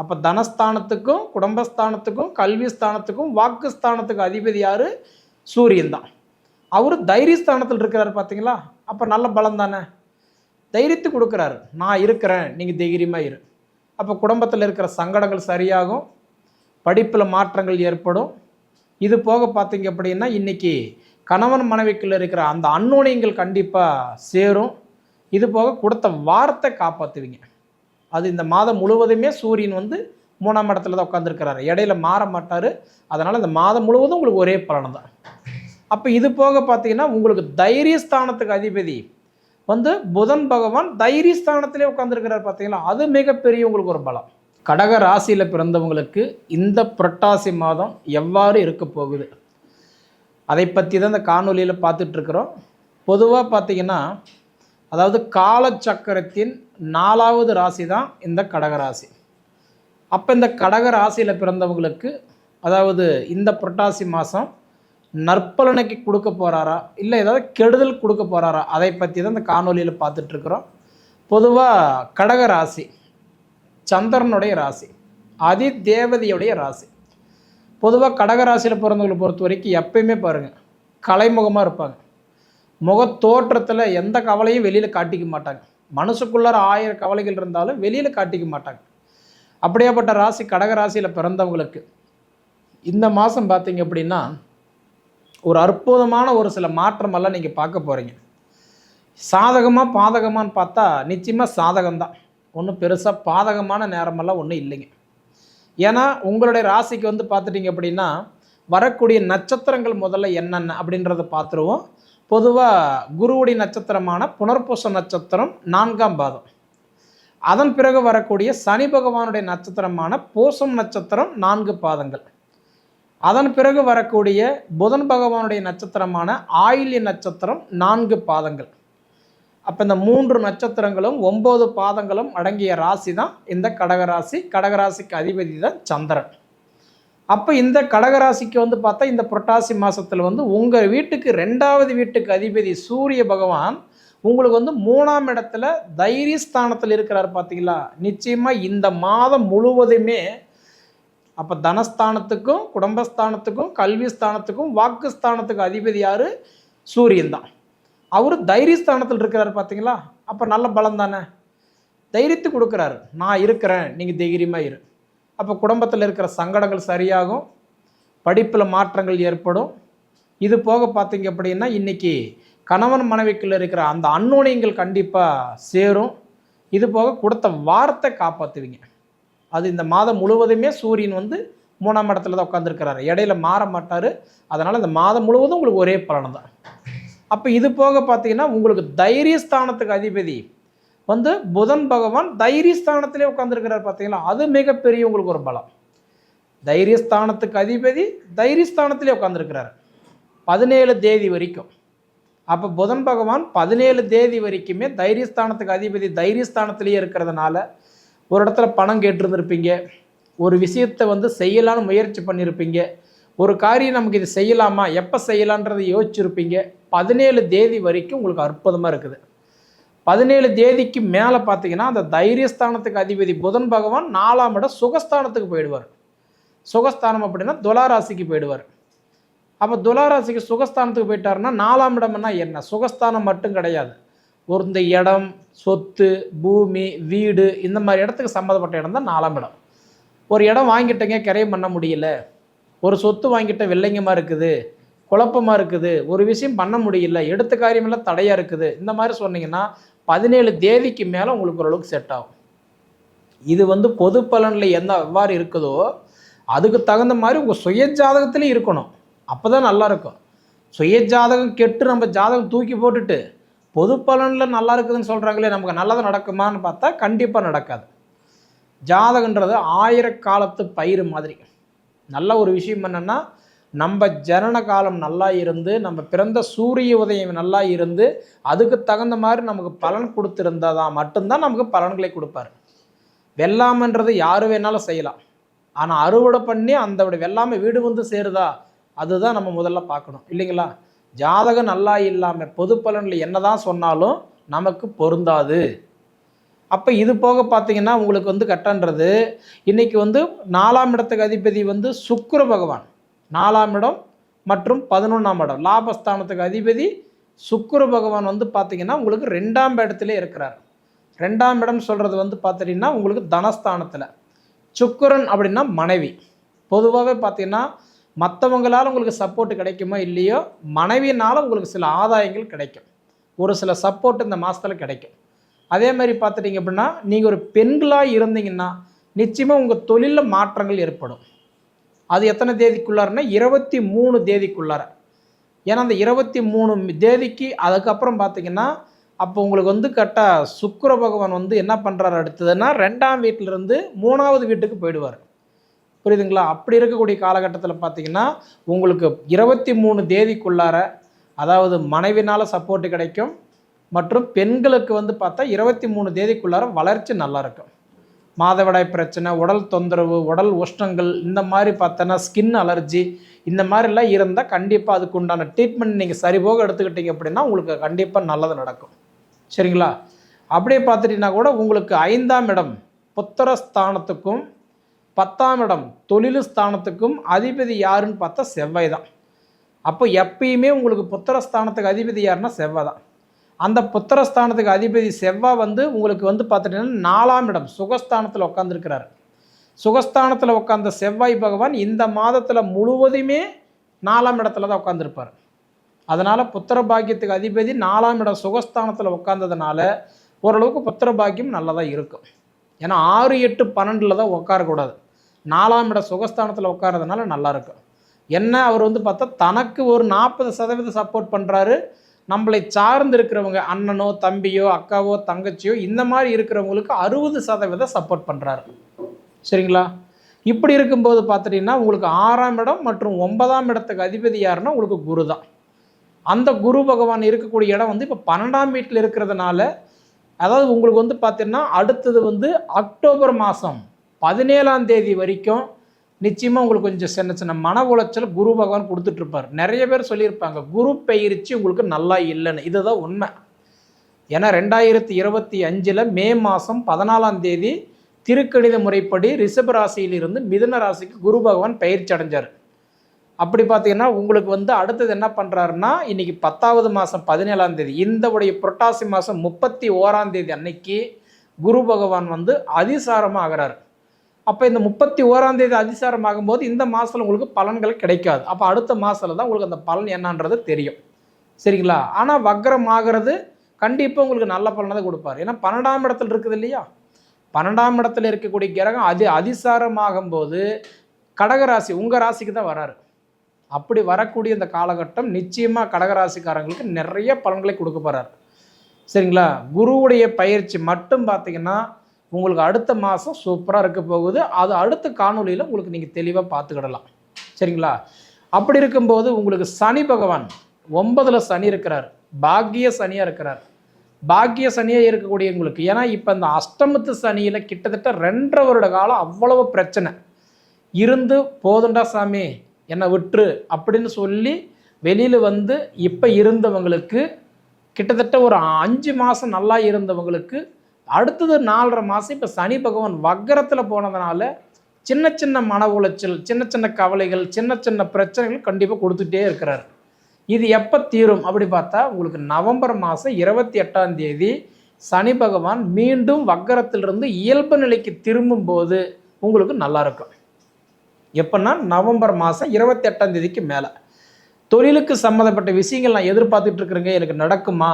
அப்போ தனஸ்தானத்துக்கும் குடும்பஸ்தானத்துக்கும் கல்வி ஸ்தானத்துக்கும் வாக்குஸ்தானத்துக்கும் அதிபதி யார்? சூரியன் தான். அவர் தைரியஸ்தானத்தில் இருக்கிறார் பார்த்தீங்களா அப்போ நல்ல பலம் தானே? தைரியத்து கொடுக்குறாரு. நான் இருக்கிறேன் நீங்கள் தைரியமாக இரு. அப்போ குடும்பத்தில் இருக்கிற சங்கடங்கள் சரியாகும். படிப்பில் மாற்றங்கள் ஏற்படும். இது போக பார்த்தீங்க அப்படின்னா இன்றைக்கி கணவன் மனைவிக்குள்ள இருக்கிற அந்த அன்னோனியங்கள் கண்டிப்பாக சேரும். இது போக கொடுத்த வார்த்தை காப்பாற்றுவீங்க அது இந்த மாதம் முழுவதுமே சூரியன் வந்து மூணாம் இடத்துல தான் உட்காந்துருக்கிறாரு இடையில மாற மாட்டார். அதனால் இந்த மாதம் முழுவதும் உங்களுக்கு ஒரே பலன் தான். அப்போ இது போக பார்த்தீங்கன்னா உங்களுக்கு தைரியஸ்தானத்துக்கு அதிபதி வந்து புதன் பகவான் தைரியஸ்தானத்திலே உட்காந்துருக்கிறார் பார்த்தீங்களா அது மிகப்பெரிய உங்களுக்கு ஒரு பலம். கடக ராசியில் பிறந்தவங்களுக்கு இந்த புரட்டாசி மாதம் எவ்வாறு இருக்க போகுது? அதை பற்றி தான் இந்த காணொலியில் பார்த்துட்ருக்குறோம் பொதுவாக பார்த்தீங்கன்னா அதாவது காலச்சக்கரத்தின் நாலாவது ராசி தான் இந்த கடகராசி. அப்போ இந்த கடக ராசியில் பிறந்தவங்களுக்கு அதாவது இந்த புரட்டாசி மாதம் நற்பலனைக்கு கொடுக்க போகிறாரா இல்லை ஏதாவது கெடுதல் கொடுக்க போகிறாரா அதை பற்றி தான் இந்த காணொலியில் பார்த்துட்ருக்குறோம் பொதுவாக கடக ராசி சந்திரனுடைய ராசி அதி தேவதையுடைய ராசி. பொதுவாக கடக ராசியில் பிறந்தவங்களை பொறுத்த வரைக்கும் எப்பயுமே பாருங்கள் கலைமுகமாக இருப்பாங்க. முகத்தோற்றத்தில் எந்த கவலையும் வெளியில் காட்டிக்க மாட்டாங்க. மனசுக்குள்ளார ஆயிரம் கவலைகள் இருந்தாலும் வெளியில் காட்டிக்க மாட்டாங்க. அப்படியாப்பட்ட ராசி கடக ராசியில் பிறந்தவங்களுக்கு இந்த மாதம் பார்த்தீங்க அப்படின்னா ஒரு அற்புதமான ஒரு சில மாற்றமெல்லாம் நீங்கள் பார்க்க போகிறீங்க சாதகமாக பாதகமான்னு பார்த்தா நிச்சயமாக சாதகம்தான். ஒன்றும் பெருசாக பாதகமான நேரமெல்லாம் ஒன்றும் இல்லைங்க. ஏன்னா உங்களுடைய ராசிக்கு வந்து பார்த்துட்டிங்க அப்படின்னா வரக்கூடிய நட்சத்திரங்கள் முதல்ல என்னென்ன அப்படின்றத பார்த்துருவோம் பொதுவாக குருவுடைய நட்சத்திரமான புனர்பூச நட்சத்திரம் நான்காம் பாதம். அதன் பிறகு வரக்கூடிய சனி பகவானுடைய நட்சத்திரமான பூசம் நட்சத்திரம் நான்கு பாதங்கள். அதன் பிறகு வரக்கூடிய புதன் பகவானுடைய நட்சத்திரமான ஆயில்ய நட்சத்திரம் நான்கு பாதங்கள். அப்போ இந்த மூன்று நட்சத்திரங்களும் ஒம்பது பாதங்களும் அடங்கிய ராசி தான் இந்த கடகராசி. கடகராசிக்கு அதிபதி தான் சந்திரன். அப்போ இந்த கடகராசிக்கு வந்து பார்த்தா இந்த புரட்டாசி மாதத்தில் வந்து உங்கள் வீட்டுக்கு ரெண்டாவது வீட்டுக்கு அதிபதி சூரிய பகவான் உங்களுக்கு வந்து மூணாம் இடத்துல தைரியஸ்தானத்தில் இருக்கிறார் பார்த்தீங்களா நிச்சயமாக இந்த மாதம் முழுவதுமே அப்போ தனஸ்தானத்துக்கும் குடும்பஸ்தானத்துக்கும் கல்வி ஸ்தானத்துக்கும் வாக்கு ஸ்தானத்துக்கும் அதிபதி யார்? சூரியன் தான். அவர் தைரியஸ்தானத்தில் இருக்கிறார் பார்த்தீங்களா அப்போ நல்ல பலம் தானே? தைரியத்து கொடுக்குறாரு. நான் இருக்கிறேன் நீங்கள் தைரியமாக இரு. அப்போ குடும்பத்தில் இருக்கிற சங்கடங்கள் சரியாகும் படிப்பில் மாற்றங்கள் ஏற்படும். இது போக பார்த்தீங்க அப்படின்னா இன்றைக்கி கணவன் மனைவிக்குள்ள இருக்கிற அந்த அன்னோனியங்கள் கண்டிப்பாக சேரும். இது போக கொடுத்த வார்த்தை காப்பாற்றுவீங்க அது இந்த மாதம் முழுவதுமே சூரியன் வந்து மூணாம் இடத்துல தான் உட்காந்துருக்கிறாரு இடையில மாற மாட்டார். அதனால் இந்த மாதம் முழுவதும் உங்களுக்கு ஒரே பலன் தான். அப்போ இது போக பார்த்தீங்கன்னா உங்களுக்கு தைரியஸ்தானத்துக்கு அதிபதி வந்து புதன் பகவான் தைரியஸ்தானத்திலே உட்காந்துருக்கிறார் பார்த்தீங்களா? அது மிகப்பெரிய உங்களுக்கு ஒரு பலம். தைரியஸ்தானத்துக்கு அதிபதி தைரியஸ்தானத்திலே உட்காந்துருக்கிறார் பதினேழு தேதி வரைக்கும். அப்போ புதன் பகவான் பதினேழு தேதி வரைக்குமே தைரியஸ்தானத்துக்கு அதிபதி தைரியஸ்தானத்திலேயே இருக்கிறதுனால ஒரு இடத்துல பணம் கேட்டிருந்துருப்பீங்க. ஒரு விஷயத்தை வந்து செய்யலான்னு முயற்சி பண்ணியிருப்பீங்க ஒரு காரியம் நமக்கு இது செய்யலாமா? எப்போ செய்யலான்றதை யோசிச்சிருப்பீங்க. பதினேழு தேதி வரைக்கும் உங்களுக்கு அற்புதமாக இருக்குது. பதினேழு தேதிக்கு மேலே பார்த்தீங்கன்னா அந்த தைரியஸ்தானத்துக்கு அதிபதி புதன் பகவான் நாலாம் இடம் சுகஸ்தானத்துக்கு போயிடுவார். சுகஸ்தானம் அப்படின்னா துலாராசிக்கு போயிடுவார். அப்போ துலாராசிக்கு சுகஸ்தானத்துக்கு போயிட்டாருன்னா நாலாம் இடம்னா என்ன? சுகஸ்தானம் மட்டும் கிடையாது. ஒரு இந்த இடம் சொத்து பூமி வீடு இந்த மாதிரி இடத்துக்கு சம்மந்தப்பட்ட இடம் தான் நாலாம் இடம். ஒரு இடம் வாங்கிட்டேங்க கிரையம் பண்ண முடியல. ஒரு சொத்து வாங்கிட்ட வெள்ளைங்கமாக இருக்குது குழப்பமாக இருக்குது ஒரு விஷயம் பண்ண முடியல எடுத்த காரியமெல்லாம் தடையாக இருக்குது இந்த மாதிரி சொன்னீங்கன்னா பதினேழு தேதிக்கு மேலே உங்களுக்கு ஓரளவுக்கு செட் ஆகும். இது வந்து பொது பலனில் என்ன எவ்வாறு இருக்குதோ அதுக்கு தகுந்த மாதிரி உங்கள் சுய ஜாதகத்துலேயும் இருக்கணும். அப்போ தான் நல்லா இருக்கும். சுய ஜாதகம் கெட்டு நம்ம ஜாதகம் தூக்கி போட்டுட்டு பொது பலனில் நல்லா இருக்குதுன்னு சொல்கிறாங்களே நமக்கு நல்லது நடக்குமான்னு பார்த்தா கண்டிப்பாக நடக்காது. ஜாதகன்றது ஆயிரக்காலத்து பயிர் மாதிரி. நல்ல ஒரு விஷயம் என்னென்னா நம்ம ஜனன காலம் நல்லா இருந்து நம்ம பிறந்த சூரிய உதயம் நல்லா இருந்து அதுக்கு தகுந்த மாதிரி நமக்கு பலன் கொடுத்துருந்தா மட்டும்தான் நமக்கு பலன்களை கொடுப்பாரு. வெள்ளாமன்றது யார் வேணாலும் செய்யலாம். ஆனால் அறுவடை பண்ணி அந்த வெள்ளாமை வீடு வந்து சேருதா? அதுதான் நம்ம முதல்ல பார்க்கணும். இல்லைங்களா? ஜாதகம் நல்லா இல்லாமல் பொது பலனில் என்ன தான் சொன்னாலும் நமக்கு பொருந்தாது. அப்போ இது போக பார்த்தீங்கன்னா உங்களுக்கு வந்து கட்டன்றது இன்றைக்கி வந்து நாலாம் இடத்துக்கு அதிபதி வந்து சுக்கர பகவான். நாலாம் இடம் மற்றும் பதினொன்றாம் இடம். லாபஸ்தானத்துக்கு அதிபதி சுக்குரு பகவான் வந்து பார்த்தீங்கன்னா உங்களுக்கு ரெண்டாம் இடத்துல இருக்கிறார். ரெண்டாம் இடம் சொல்கிறது வந்து பார்த்துட்டிங்கன்னா உங்களுக்கு தனஸ்தானத்தில். சுக்குரன் அப்படின்னா மனைவி. பொதுவாகவே பார்த்தீங்கன்னா மற்றவங்களால் உங்களுக்கு சப்போர்ட் கிடைக்குமோ இல்லையோ மனைவினால் உங்களுக்கு சில ஆதாயங்கள் கிடைக்கும். ஒரு சில சப்போர்ட் இந்த மாதத்தில் கிடைக்கும். அதே மாதிரி பார்த்துட்டிங்க அப்படின்னா நீங்கள் ஒரு பெண்களாக இருந்தீங்கன்னா நிச்சயமாக உங்கள் தொழிலில் மாற்றங்கள் ஏற்படும். அது எத்தனை தேதிக்குள்ளாருன்னா இருபத்தி மூணு தேதிக்குள்ளார. ஏன்னா அந்த இருபத்தி மூணு தேதிக்கு அதுக்கப்புறம் பார்த்தீங்கன்னா அப்போ உங்களுக்கு வந்து கரெக்டாக சுக்கர பகவான் வந்து என்ன பண்ணுறாரு அடுத்ததுன்னா ரெண்டாம் வீட்டிலிருந்து மூணாவது வீட்டுக்கு போயிடுவார். புரியுதுங்களா? அப்படி இருக்கக்கூடிய காலகட்டத்தில் பார்த்தீங்கன்னா உங்களுக்கு இருபத்தி மூணு தேதிக்குள்ளார அதாவது மனைவினால் சப்போர்ட் கிடைக்கும் மற்றும் பெண்களுக்கு வந்து பார்த்தா இருபத்தி மூணு தேதிக்குள்ளார வளர்ச்சி நல்லா இருக்கும். மாதவிடாய் பிரச்சனை உடல் தொந்தரவு உடல் உஷ்ணங்கள் இந்த மாதிரி பார்த்தோன்னா ஸ்கின் அலர்ஜி இந்த மாதிரிலாம் இருந்தால் கண்டிப்பாக அதுக்கு உண்டான ட்ரீட்மெண்ட் நீங்கள் சரிபோக எடுத்துக்கிட்டீங்க அப்படின்னா உங்களுக்கு கண்டிப்பாக நல்லது நடக்கும். சரிங்களா? அப்படியே பார்த்துட்டிங்கன்னா கூட உங்களுக்கு ஐந்தாம் இடம் புத்திரஸ்தானத்துக்கும் பத்தாம் இடம் தொழில் ஸ்தானத்துக்கும் அதிபதி யாருன்னு பார்த்தா செவ்வாய் தான். அப்போ எப்பயுமே உங்களுக்கு புத்திரஸ்தானத்துக்கு அதிபதி யாருன்னா செவ்வாய் தான். அந்த புத்திரஸ்தானத்துக்கு அதிபதி செவ்வாய் வந்து உங்களுக்கு வந்து பார்த்துட்டீங்கன்னா நாலாம் இடம் சுகஸ்தானத்தில் உட்காந்துருக்கிறார் சுகஸ்தானத்தில் உட்காந்த செவ்வாய் பகவான் இந்த மாதத்தில் முழுவதுமே நாலாம் இடத்துல தான் உட்காந்துருப்பார் அதனால் புத்திர பாக்கியத்துக்கு அதிபதி நாலாம் இடம் சுகஸ்தானத்தில் உட்காந்ததுனால ஓரளவுக்கு புத்திர பாக்கியம் நல்லதாக இருக்கும். ஏன்னா ஆறு எட்டு பன்னெண்டில் தான் உட்காரக்கூடாது நாலாம் இடம் சுகஸ்தானத்தில் உட்காரதுனால நல்லாயிருக்கும் என்ன அவர் வந்து பார்த்தா தனக்கு ஒரு நாற்பது சதவீதம் சப்போர்ட் பண்ணுறாரு நம்மளை சார்ந்து இருக்கிறவங்க அண்ணனோ தம்பியோ அக்காவோ தங்கச்சியோ இந்த மாதிரி இருக்கிறவங்களுக்கு அறுபது சதவீதம் சப்போர்ட் பண்ணுறாரு சரிங்களா? இப்படி இருக்கும்போது பார்த்துட்டிங்கன்னா உங்களுக்கு ஆறாம் இடம் மற்றும் ஒன்பதாம் இடத்துக்கு அதிபதி யாருன்னா உங்களுக்கு குரு தான். அந்த குரு பகவான் இருக்கக்கூடிய இடம் வந்து இப்போ பன்னெண்டாம் வீட்டில் இருக்கிறதுனால அதாவது உங்களுக்கு வந்து பார்த்தீங்கன்னா அடுத்தது வந்து அக்டோபர் மாதம் பதினேழாம் தேதி வரைக்கும் நிச்சயமாக உங்களுக்கு கொஞ்சம் சின்ன சின்ன மன உளைச்சல் குரு பகவான் கொடுத்துட்ருப்பார் நிறைய பேர் சொல்லியிருப்பாங்க குரு பயிற்சி உங்களுக்கு நல்லா இல்லைன்னு. இதுதான் உண்மை. ஏன்னா ரெண்டாயிரத்தி இருபத்தி அஞ்சில் மே மாதம் பதினாலாம் தேதி திருக்கணித முறைப்படி ரிஷப ராசியிலிருந்து மிதுன ராசிக்கு குரு பகவான் பயிற்சி அடைஞ்சார். அப்படி பார்த்தீங்கன்னா உங்களுக்கு வந்து அடுத்தது என்ன பண்ணுறாருன்னா இன்றைக்கி பத்தாவது மாதம் பதினேழாம் தேதி இந்த உடைய புரட்டாசி மாதம் முப்பத்தி ஓராம் தேதி அன்னைக்கு குரு பகவான் வந்து அதிசாரமாக ஆகிறார். அப்போ இந்த முப்பத்தி ஓராம் தேதி அதிசாரம் ஆகும்போது இந்த மாதத்தில் உங்களுக்கு பலன்கள் கிடைக்காது. அப்போ அடுத்த மாதத்தில் தான் உங்களுக்கு அந்த பலன் என்னன்றது தெரியும். சரிங்களா? ஆனால் வக்ரம் ஆகிறது கண்டிப்பாக உங்களுக்கு நல்ல பலனை தான் கொடுப்பார். ஏன்னா பன்னெண்டாம் இடத்துல இருக்குது இல்லையா? பன்னெண்டாம் இடத்துல இருக்கக்கூடிய கிரகம் அது அதிசாரம் ஆகும்போது கடகராசி உங்கள் ராசிக்கு தான் வராரு. அப்படி வரக்கூடிய இந்த காலகட்டம் நிச்சயமாக கடகராசிக்காரங்களுக்கு நிறைய பலன்களை கொடுக்க போகிறார் சரிங்களா? குருவுடைய பயிற்சி மட்டும் பார்த்தீங்கன்னா உங்களுக்கு அடுத்த மாதம் சூப்பராக இருக்க போகுது. அது அடுத்த காணொலியில் உங்களுக்கு நீங்கள் தெளிவாக பார்த்துக்கிடலாம். சரிங்களா? அப்படி இருக்கும்போது உங்களுக்கு சனி பகவான் ஒன்பதில் சனி இருக்கிறார். பாக்கிய சனியாக இருக்கிறார். பாக்கிய சனியாக இருக்கக்கூடிய உங்களுக்கு ஏன்னா இப்போ இந்த அஷ்டமத்து சனியில் கிட்டத்தட்ட ரெண்டரை வருட காலம் அவ்வளவு பிரச்சனை. இருந்து போதுண்டா சாமி என்னை விட்டுரு அப்படின்னு சொல்லி வெளியில் வந்து இப்போ இருந்தவங்களுக்கு கிட்டத்தட்ட ஒரு அஞ்சு மாதம் நல்லா இருந்தவங்களுக்கு அடுத்தது நாலரை மாதம் இப்போ சனி பகவான் வக்கரத்தில் போனதுனால சின்ன சின்ன மன உளைச்சல் சின்ன சின்ன கவலைகள் சின்ன சின்ன பிரச்சனைகள் கண்டிப்பாக கொடுத்துட்டே இருக்கிறார். இது எப்போ தீரும் அப்படி பார்த்தா உங்களுக்கு நவம்பர் மாதம் இருபத்தி எட்டாம் தேதி சனி பகவான் மீண்டும் வக்கரத்திலிருந்து இயல்பு நிலைக்கு திரும்பும்போது உங்களுக்கு நல்லா இருக்கும். எப்போன்னா நவம்பர் மாதம் இருபத்தி எட்டாம் தேதிக்கு மேலே. தொழிலுக்கு சம்மந்தப்பட்ட விஷயங்கள் நான் எதிர்பார்த்துட்டு இருக்கிறேங்க எனக்கு நடக்குமா?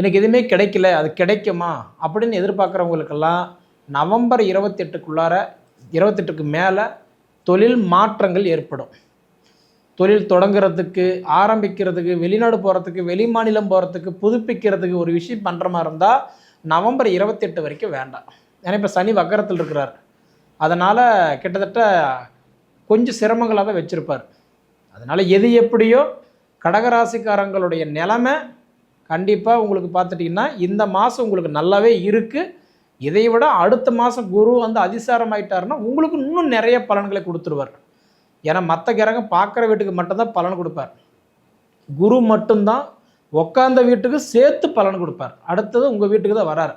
எனக்கு எதுவுமே கிடைக்கல அது கிடைக்குமா? அப்படின்னு எதிர்பார்க்குறவங்களுக்கெல்லாம் நவம்பர் இருபத்தெட்டுக்குள்ளார இருபத்தெட்டுக்கு மேலே தொழில் மாற்றங்கள் ஏற்படும். தொழில் தொடங்குறதுக்கு ஆரம்பிக்கிறதுக்கு வெளிநாடு போகிறதுக்கு வெளி மாநிலம் போகிறதுக்கு புதுப்பிக்கிறதுக்கு ஒரு விஷயம் பண்ணுற மாதிரி இருந்தால் நவம்பர் இருபத்தெட்டு வரைக்கும் வேண்டாம். ஏன்னா இப்போ சனி வக்கரத்தில் இருக்கிறார். அதனால் கிட்டத்தட்ட கொஞ்சம் சிரமங்களாக தான் வச்சுருப்பார். அதனால் எது எப்படியோ கடகராசிக்காரங்களுடைய நிலமை கண்டிப்பாக உங்களுக்கு பார்த்துட்டிங்கன்னா இந்த மாதம் உங்களுக்கு நல்லாவே இருக்குது இதை விட அடுத்த மாதம் குரு வந்து அதிசாரம் ஆயிட்டாருன்னா உங்களுக்கு இன்னும் நிறைய பலன்களை கொடுத்துருவார். ஏன்னா மற்ற கிரகம் பார்க்குற வீட்டுக்கு மட்டும்தான் பலன் கொடுப்பார். குரு மட்டும்தான் உக்காந்த வீட்டுக்கு சேர்த்து பலன் கொடுப்பார். அடுத்தது உங்கள் வீட்டுக்கு தான் வராரு.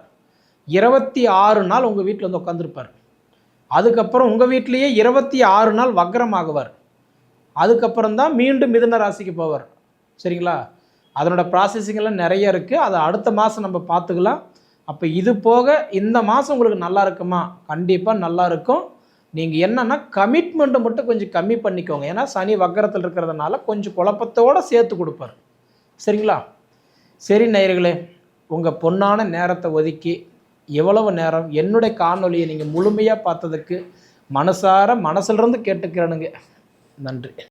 இருபத்தி ஆறு நாள் உங்கள் வீட்டில் வந்து உட்காந்துருப்பார் அதுக்கப்புறம் உங்கள் வீட்லேயே இருபத்தி ஆறு நாள் வக்ரமாகுவார். அதுக்கப்புறம் தான் மீண்டும் மிதுன ராசிக்கு போவார். சரிங்களா? அதனோட ப்ராசஸிங்கெல்லாம் நிறைய இருக்குது அதை அடுத்த மாதம் நம்ம பார்த்துக்கலாம். அப்போ இது போக இந்த மாதம் உங்களுக்கு நல்லா இருக்குமா? கண்டிப்பாக நல்லா இருக்கும். நீங்கள் என்னென்னா கமிட்மெண்ட்டை மட்டும் கொஞ்சம் கம்மி பண்ணிக்கோங்க. ஏன்னா சனி வக்கரத்தில் இருக்கிறதுனால கொஞ்சம் குழப்பத்தோடு சேர்த்து கொடுப்பார். சரிங்களா? சரி நேயர்களே உங்கள் பொன்னான நேரத்தை ஒதுக்கி எவ்வளவு நேரம்? என்னுடைய காணொலியை நீங்கள் முழுமையாக பார்த்ததுக்கு மனசார மனசுலேருந்து கேட்டுக்கிறேனுங்க. நன்றி.